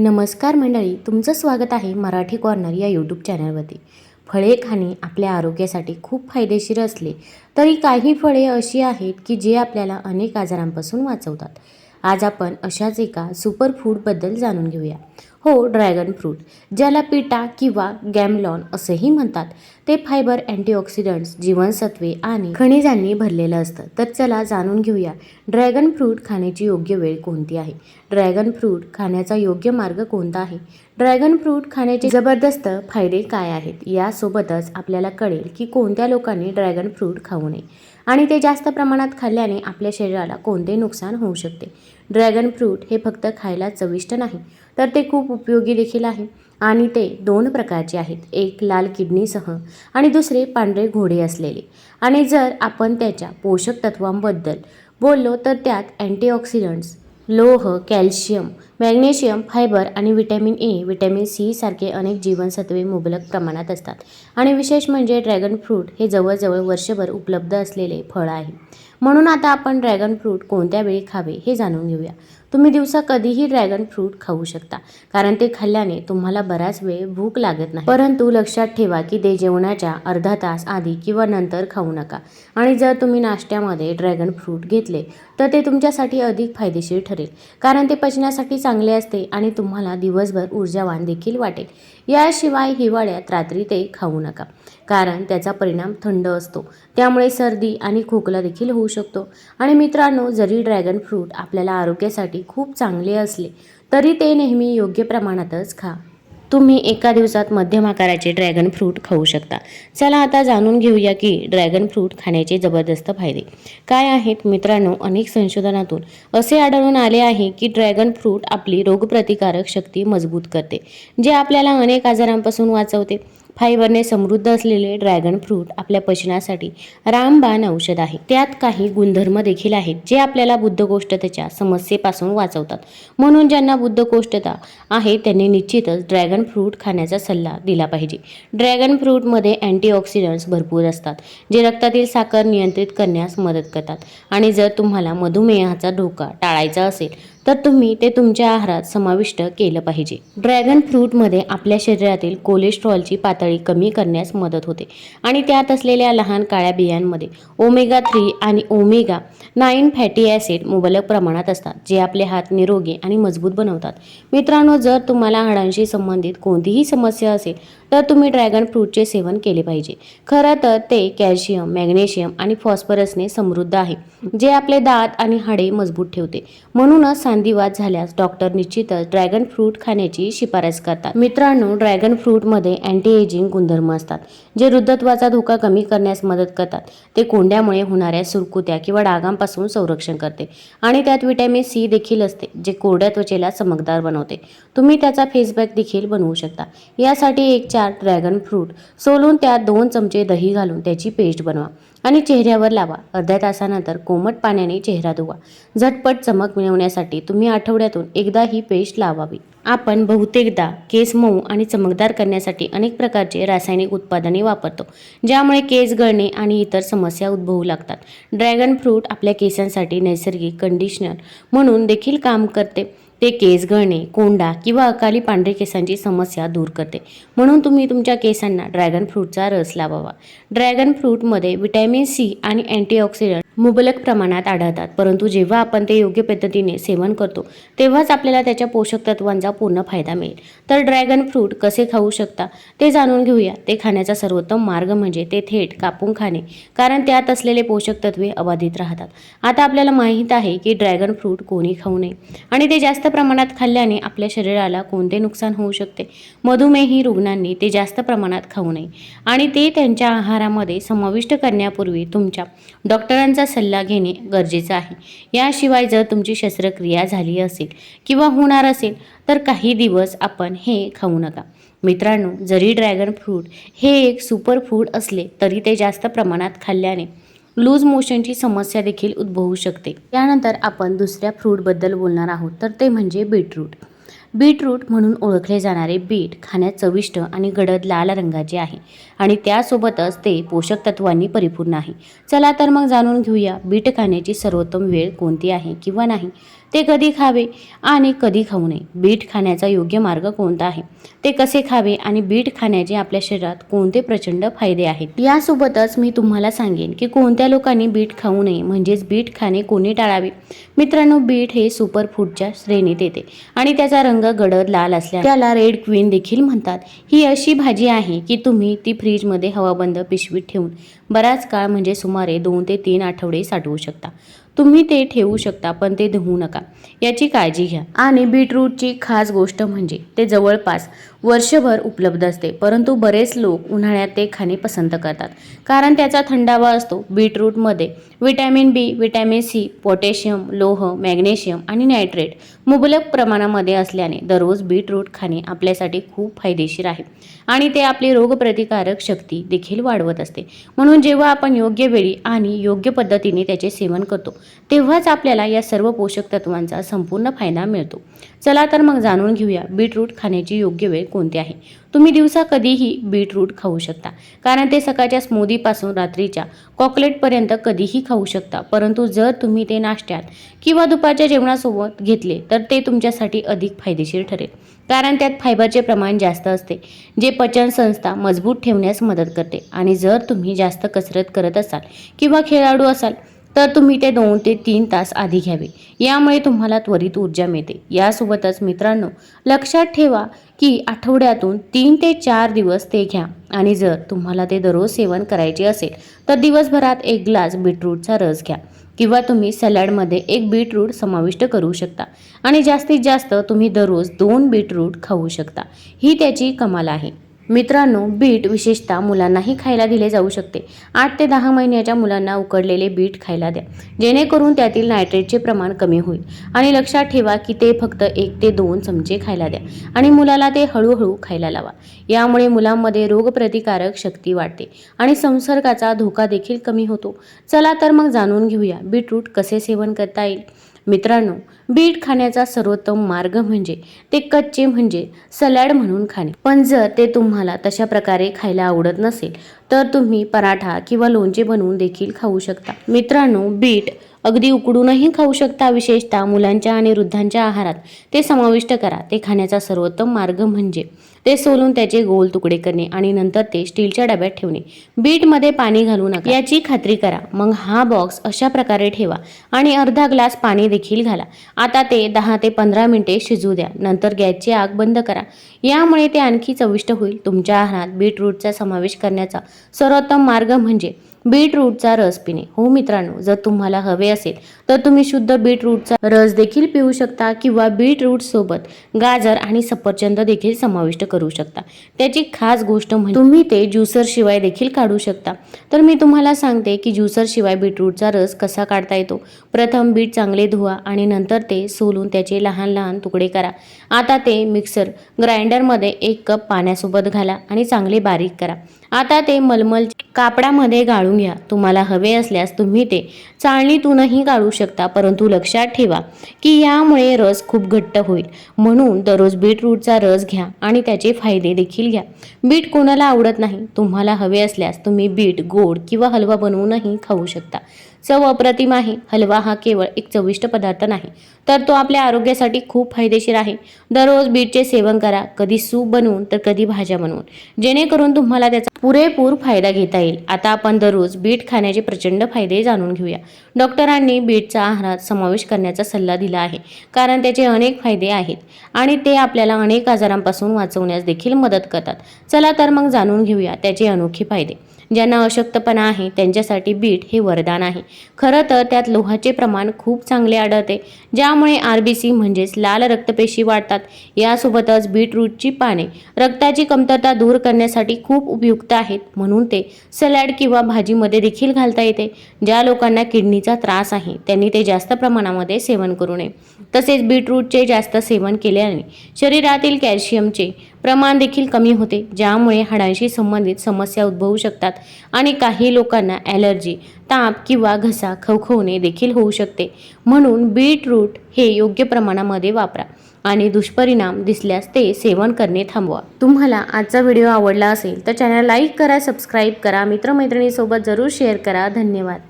नमस्कार मंडळी तुमचं स्वागत आहे मराठी कॉर्नर या यूट्यूब चॅनलवरती. फळे खाणे आपल्या आरोग्यासाठी खूप फायदेशीर असले तरी काही फळे अशी आहेत की जे आपल्याला अनेक आजारांपासून वाचवतात. आज आपण अशाच एका सुपर फूडबद्दल जाणून घेऊया. हो ड्रॅगन फ्रूट ज्याला पिटा किंवा गॅमलॉन असेही म्हणतात. ते फायबर अँटीऑक्सिडंट्स जीवनसत्वे आणि खनिजांनी भरलेलं असतं. तर चला जाणून घेऊया ड्रॅगन फ्रूट खाण्याची योग्य वेळ कोणती आहे? ड्रॅगन फ्रूट खाण्याचा योग्य मार्ग कोणता आहे? ड्रॅगन फ्रूट खाण्याचे जबरदस्त फायदे काय आहेत? यासोबतच आपल्याला कळेल की कोणत्या लोकांनी ड्रॅगन फ्रूट खाऊ नये आणि ते जास्त प्रमाणात खाल्ल्याने आपल्या शरीराला कोणते नुकसान होऊ शकते? ड्रॅगन फ्रूट हे फक्त खायला चविष्ट नाही तर ते खूप उपयोगी देखील आहे. आणि ते दोन प्रकारचे आहेत एक लाल किडनीसह आणि दुसरे पांढरे घोडे असलेले. आणि जर आपण त्याच्या पोषक तत्वांबद्दल बोललो तर त्यात अँटीऑक्सिडंट्स लोह कॅल्शियम मॅग्नेशियम फायबर आणि व्हिटॅमिन ए व्हिटॅमिन सी सारखे अनेक जीवनसत्वे मुबलक प्रमाणात असतात. आणि विशेष म्हणजे ड्रॅगन फ्रूट हे जवळजवळ वर्षभर उपलब्ध असलेले फळ आहे. म्हणून आता आपण ड्रॅगन फ्रूट कोणत्या वेळी खावे हे जाणून घेऊया. तुम्ही दिवसा कधीही ड्रॅगन फ्रूट खाऊ शकता. कारण ते खाल्ल्याने तुम्हाला बराच वेळ भूक लागत नाही. परंतु लक्षात ठेवा की ते जेवणाच्या अर्धा तास आधी किंवा नंतर खाऊ नका. आणि जर तुम्ही नाश्त्यामध्ये ड्रॅगन फ्रूट घेतले तर ते तुमच्यासाठी अधिक फायदेशीर ठरेल. कारण ते पचनासाठी चांगले असते आणि तुम्हाला दिवसभर ऊर्जावान देखील वाटेल. याशिवाय हिवाळ्यात रात्री ते खाऊ नका. कारण त्याचा परिणाम थंड असतो. त्यामुळे सर्दी आणि खोकला देखील होऊ शकतो. आणि मित्रांनो जरी ड्रॅगन फ्रूट आपल्याला आरोग्यासाठी खूप चांगले असले तरी ते नेहमी योग्य प्रमाणातच खा. तुम्ही एका दिवसात मध्यम आकाराचे ड्रॅगन फ्रूट खाऊ शकता. चला आता जाणून घेऊया की ड्रॅगन फ्रूट खाण्याचे जबरदस्त फायदे. काय आहेत? मित्रांनो अनेक संशोधनातून असे आढळून आले आहे की ड्रॅगन फ्रूट आपली रोगप्रतिकारक शक्ती मजबूत करते जे आपल्याला अनेक आजारांपासून वाचवते. फायबरने समृद्ध असलेले ड्रॅगन फ्रूट आपल्या पचनासाठी रामबाण औषध आहे. त्यात काही गुणधर्म देखील आहेत जे आपल्याला बुद्धकोष्ठतेच्या समस्येपासून वाचवतात. म्हणून ज्यांना बुद्धकोष्ठता आहे त्यांनी निश्चितच ड्रॅगन फ्रूट खाण्याचा सल्ला दिला पाहिजे. ड्रॅगन फ्रूटमध्ये अँटीऑक्सिडंट्स भरपूर असतात जे रक्तातील साखर नियंत्रित करण्यास मदत करतात. आणि जर तुम्हाला मधुमेहाचा धोका टाळायचा असेल तर तुम्ही ते तुमच्या आहारात समाविष्ट केलं पाहिजे. ड्रॅगन फ्रूटमध्ये आपल्या शरीरातील कोलेस्ट्रॉलची पातळी कमी करण्यास मदत होते. आणि त्यात असलेल्या लहान काळ्या बियांमध्ये ओमेगा थ्री आणि ओमेगा नाईन फॅटी ॲसिड मुबलक प्रमाणात असतात जे आपले हात निरोगी आणि मजबूत बनवतात. मित्रांनो जर तुम्हाला हाडांशी संबंधित कोणतीही समस्या असेल तर तुम्ही ड्रॅगन फ्रूटचे सेवन केले पाहिजे. खरं तर ते कॅल्शियम मॅग्नेशियम आणि फॉस्फरसने समृद्ध आहे जे आपले दात आणि हाडे मजबूत ठेवते. म्हणूनच संधिवात झाल्यास डॉक्टर निश्चितच ड्रॅगन फ्रूट खाण्याची शिफारस करतात. मित्रांनो ड्रॅगन फ्रूटमध्ये अँटी एजिंग गुणधर्म असतात जे वृद्धत्वाचा धोका कमी करण्यास मदत करतात. ते कोंड्यामुळे होणाऱ्या सुरकुत्या किंवा डागांपासून संरक्षण करते आणि त्यात विटॅमिन सी देखील असते जे कोरड्या त्वचेला चमकदार बनवते. तुम्ही त्याचा फेसबॅक देखील बनवू शकता. यासाठी एक चार ड्रॅगन फ्रूट सोलून त्यात दोन चमचे दही घालून त्याची पेस्ट बनवा. आणि चेहऱ्यावर लावा. अर्ध्या तासानंतर कोमट पाण्याने चेहरा धुवा. झटपट चमक मिळवण्यासाठी तुम्ही आठवड्यातून एकदा ही पेस्ट लावावी. आपण बहुतेकदा केस मऊ आणि चमकदार करण्यासाठी अनेक प्रकारचे रासायनिक उत्पादने वापरतो ज्यामुळे केस गळणे आणि इतर समस्या उद्भवू लागतात. ड्रॅगन फ्रूट आपल्या केसांसाठी नैसर्गिक कंडिशनर म्हणून देखील काम करते. ते केस गळणे कोंडा किंवा अकाली पांढरे केसांची समस्या दूर करते. म्हणून तुम्ही तुमच्या केसांना ड्रॅगन फ्रूटचा रस लावावा. ड्रॅगन फ्रूटमध्ये विटॅमिन सी आणि अँटीऑक्सिडंट मुबलक प्रमाणात आढळतात. परंतु जेव्हा आपण ते योग्य पद्धतीने सेवन करतो तेव्हाच आपल्याला त्याच्या पोषक तत्वांचा पूर्ण फायदा मिळेल. तर ड्रॅगन फ्रूट कसे खाऊ शकता ते जाणून घेऊया. ते खाण्याचा सर्वोत्तम मार्ग म्हणजे ते थेट कापून खाणे कारण त्यात असलेले पोषक तत्वे अबाधित राहतात. आता आपल्याला माहीत आहे की ड्रॅगन फ्रूट कोणी खाऊ नये. आणि ते जास्त प्रमाणात खाल्ल्याने आपल्या शरीराला कोणते नुकसान होऊ शकते? मधुमेही रुग्णांनी ते जास्त प्रमाणात खाऊ नये. आणि ते त्यांच्या आहारामध्ये समाविष्ट करण्यापूर्वी तुमच्या डॉक्टरांचा सल्ला घेणे गरजेचं आहे. याशिवाय जर तुमची शस्त्रक्रिया झाली असेल किंवा होणार असेल तर काही दिवस आपण हे खाऊ नका. मित्रांनो जरी ड्रॅगन फ्रूट हे एक सुपर फूड असले तरी ते जास्त प्रमाणात खाल्ल्याने लूज मोशनची समस्या देखील उद्भवू शकते. त्यानंतर आपण दुसऱ्या फ्रूटबद्दल बोलणार आहोत तर ते म्हणजे बीटरूट. बीटरूट म्हणून ओळखले जाणारे बीट खाण्यात चविष्ट आणि गडद लाल रंगाचे आहे आणि त्यासोबतच ते पोषक तत्वांनी परिपूर्ण आहे. चला तर मग जाणून घेऊया बीट खाण्याची सर्वोत्तम वेळ कोणती आहे किंवा नाही. ते कधी खावे आणि कधी खाऊ नये. बीट खाण्याचा योग्य मार्ग कोणता आहे? ते कसे खावे आणि बीट खाण्याचे आपल्या शरीरात कोणते प्रचंड फायदे आहेत? यासोबतच मी तुम्हाला सांगेन की कोणत्या लोकांनी बीट खाऊ नये म्हणजेच बीट खाणे कोणी टाळावे? मित्रांनो बीट हे सुपरफूडच्या श्रेणीत येते आणि त्याचा रंग गडद लाल असल्या त्याला रेड क्वीन देखील म्हणतात. ही अशी भाजी आहे की तुम्ही ती फ्रीजमध्ये हवाबंद पिशवीत ठेवून बराच काळ म्हणजे सुमारे दोन ते तीन आठवडे साठवू शकता. तुम्ही ते ठेवू शकता पण ते धुवू नका. याची काळजी घ्या. आणि बीटरूटची खास गोष्ट म्हणजे ते जवळपास वर्षभर उपलब्ध असते. परंतु बरेच लोक उन्हाळ्यात ते खाणे पसंत करतात. कारण त्याचा थंडावा असतो. बीटरूटमध्ये vitamin B vitamin C potassium लोह मॅग्नेशियम आणि नायट्रेट मुबलक प्रमाणामध्ये असल्याने दररोज बीटरूट खाणे आपल्यासाठी खूप फायदेशीर आहे आणि ते आपली रोगप्रतिकारक शक्ती देखील वाढवत असते. म्हणून जेव्हा आपण योग्य वेळी आणि योग्य पद्धतीने त्याचे सेवन करतो तेव्हाच आपल्याला या सर्व पोषक तत्वांचा संपूर्ण फायदा मिळतो. चला तर मग जाणून घेऊया बीटरूट खाण्याची योग्य वेळ कोणते आहे? तुम्ही दिवसा कधीही बीटरूट खाऊ शकता. कारण ते सकाळच्या स्मूदीपासून रात्रीच्या कॉकलेटपर्यंत कधीही खाऊ शकता. परंतु जर तुम्ही ते नाश्त्यात किंवा दुपारच्या जेवणासोबत घेतले तर ते तुमच्यासाठी अधिक फायदेशीर ठरेल. कारण त्यात फायबरचे प्रमाण जास्त असते जे पचन संस्था मजबूत ठेवण्यास मदत करते. आणि जर तुम्ही जास्त कसरत करत असाल किंवा खेळाडू असाल तर तुम्ही ते दोन ते तीन तास आधी घ्यावे. यामुळे तुम्हाला त्वरित ऊर्जा मिळते. यासोबतच मित्रांनो लक्षात ठेवा की आठवड्यातून तीन ते चार दिवस ते घ्या. आणि जर तुम्हाला ते दररोज सेवन करायचे असेल तर दिवसभरात एक ग्लास बीटरूटचा रस घ्या. किंवा तुम्ही सॅलडमध्ये एक बीटरूट समाविष्ट करू शकता. आणि जास्तीत जास्त तुम्ही दररोज दोन बीटरूट खाऊ शकता. ही त्याची कमाल आहे. मित्रांनो बीट विशेषतः मुलांनाही खायला दिले जाऊ शकते. आठ ते दहा महिन्याच्या मुलांना उकडलेले बीट खायला द्या. जेणेकरून त्यातील नायट्रेटचे प्रमाण कमी होईल. आणि लक्षात ठेवा की ते फक्त एक ते दोन चमचे खायला द्या. आणि मुलाला ते हळूहळू खायला लावा. यामुळे मुलांमध्ये रोगप्रतिकारक शक्ती वाढते आणि संसर्गाचा धोका देखील कमी होतो. चला तर मग जाणून घेऊया बीटरूट कसे सेवन करता येईल. मित्रांनो बीट खाण्याचा सर्वोत्तम मार्ग म्हणजे ते कच्चे म्हणजे सलॅड म्हणून खाणे. पण जर ते तुम्हाला तशा प्रकारे खायला आवडत नसेल तर तुम्ही पराठा किंवा लोणचे बनवून देखील खाऊ शकता. मित्रांनो बीट अगदी उकडूनही खाऊ शकता. विशेषतः मुलांच्या आणि वृद्धांच्या आहारात ते समाविष्ट करा. ते खाण्याचा सर्वोत्तम मार्ग म्हणजे ते सोलून त्याचे गोल तुकडे करणे आणि नंतर ते स्टीलच्या डब्यात ठेवणे. बीटमध्ये पाणी घालू नका. याची खात्री करा. मग हा बॉक्स अशा प्रकारे ठेवा आणि अर्धा ग्लास पाणी देखील घाला. आता ते दहा ते पंधरा मिनिटे शिजू द्या. नंतर गॅसची आग बंद करा. यामुळे ते आणखी चविष्ट होईल. तुमच्या आहारात बीटरूटचा समावेश करण्याचा सर्वोत्तम मार्ग म्हणजे बीटरूटचा रस पिणे. हो मित्रांनो जर तुम्हाला हवे असेल तर तुम्ही शुद्ध बीटरूटचा रस देखील पिऊ शकता किंवा बीटरूट सोबत गाजर आणि सफरचंद देखील समाविष्ट करू शकता. त्याची खास गोष्ट म्हणजे तुम्ही ते ज्युसर शिवाय देखील काढू शकता. तर मी तुम्हाला सांगते की ज्युसर शिवाय बीटरूटचा रस कसा काढता येतो. प्रथम बीट चांगले धुवा आणि नंतर ते सोलून त्याचे लहान लहान तुकडे करा. आता ते मिक्सर ग्राइंडरमध्ये एक कप पाण्यासोबत घाला आणि चांगले बारीक करा. आता ते मलमल कापडामध्ये गाळून घ्या. तुम्हाला हवे असल्यास तुम्ही ते चाळणीतूनही काढू शकता परंतु लक्षात ठेवा की यामुळे रस खूप घट्ट होईल. म्हणून दररोज बीटरूटचा रस घ्या आणि त्याचे फायदे देखील घ्या. बीट कोणाला आवडत नाही? तुम्हाला हवे असल्यास तुम्ही बीट गोड किंवा हलवा बनवूनही खाऊ शकता. चव अप्रतिम आहे. हलवा हा केवळ एक चविष्ट पदार्थ नाही तर तो आपल्या आरोग्यासाठी खूप फायदेशीर आहे. दररोज बीटचे सेवन करा कधी सूप बनवून तर कधी भाज्या बनवून. जेणेकरून तुम्हाला त्याचा पुरेपूर फायदा घेता येईल. आता आपण दररोज बीट खाण्याचे प्रचंड फायदे जाणून घेऊया. डॉक्टरांनी बीटचा आहारात समावेश करण्याचा सल्ला दिला आहे कारण त्याचे अनेक फायदे आहेत आणि ते आपल्याला अनेक आजारांपासून वाचवण्यास देखील मदत करतात. चला तर मग जाणून घेऊया त्याचे अनोखे फायदे. ज्यांना अशक्तपणा आहे त्यांच्यासाठी बीट हे वरदान आहे. खरं तर त्यात लोहाचे प्रमाण खूप चांगले आढळते ज्यामुळे आर बी सी म्हणजेच लाल रक्तपेशी वाढतात. यासोबतच बीटरूटची पाने रक्ताची कमतरता दूर करण्यासाठी खूप उपयुक्त आहेत म्हणून ते सलॅड किंवा भाजीमध्ये देखील घालता येते ज्या लोकांना किडनीचा त्रास आहे त्यांनी ते जास्त प्रमाणामध्ये सेवन करू नये. तसेच बीटरूटचे जास्त सेवन केल्याने शरीरातील कॅल्शियमचे प्रमाण देखील कमी होते ज्यामुळे हाडांशी संबंधित समस्या उद्भवू शकतात आणि काही लोकांना ॲलर्जी ताप किंवा घसा खवखवणे देखील होऊ शकते. म्हणून बीटरूट हे योग्य प्रमाणामध्ये वापरा आणि दुष्परिणाम दिसल्यास ते सेवन करणे थांबवा. तुम्हाला आजचा व्हिडिओ आवडला असेल तर चॅनल लाईक करा सबस्क्राईब करा मित्रमैत्रिणीसोबत जरूर शेअर करा. धन्यवाद.